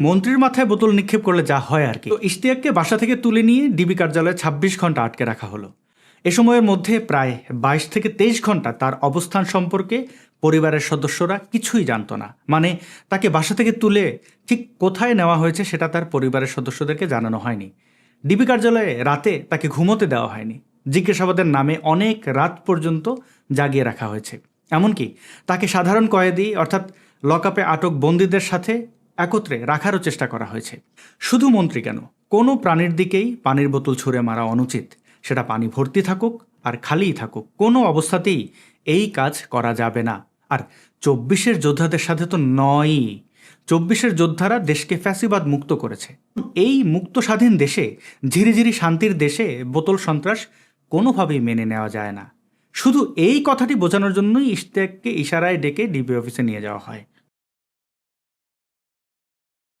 মন্ত্রীর মাথায় বোতল নিক্ষেপ করলে যা হয় আর কি। তো ইশতিয়াককে বাসা থেকে তুলে নিয়ে ডিবি কার্যালয়ে ছাব্বিশ ঘণ্টা আটকে রাখা হলো। এ সময়ের মধ্যে প্রায় বাইশ থেকে তেইশ ঘণ্টা তার অবস্থান সম্পর্কে পরিবারের সদস্যরা কিছুই জানতো না। মানে তাকে বাসা থেকে তুলে ঠিক কোথায় নেওয়া হয়েছে সেটা তার পরিবারের সদস্যদেরকে জানানো হয়নি। ডিবি কার্যালয়ে রাতে তাকে ঘুমোতে দেওয়া হয়নি। জিজ্ঞাসাবাদের নামে অনেক রাত পর্যন্ত জাগিয়ে রাখা হয়েছে। এমনকি তাকে সাধারণ কয়েদি অর্থাৎ লকআপে আটক বন্দীদের সাথে একত্রে রাখারও চেষ্টা করা হয়েছে। শুধু মন্ত্রী কেন? কোনো প্রাণীর দিকেই পানির বোতল ছুঁড়ে মারা অনুচিত। সেটা পানি ভর্তি থাকুক আর খালিই থাকুক, কোনো অবস্থাতেই এই কাজ করা যাবে না। আর চব্বিশের যোদ্ধাদের সাথে তো নয়ই। চব্বিশের যোদ্ধারা দেশকে ফ্যাসিবাদ মুক্ত করেছে। এই মুক্ত স্বাধীন দেশে, ঝিরিঝিরি শান্তির দেশে বোতল সন্ত্রাস কোনোভাবেই মেনে নেওয়া যায় না। শুধু এই কথাটি বোঝানোর জন্যই ইশতিয়াককে ইশারায় ডেকে ডিবি অফিসে নিয়ে যাওয়া হয়।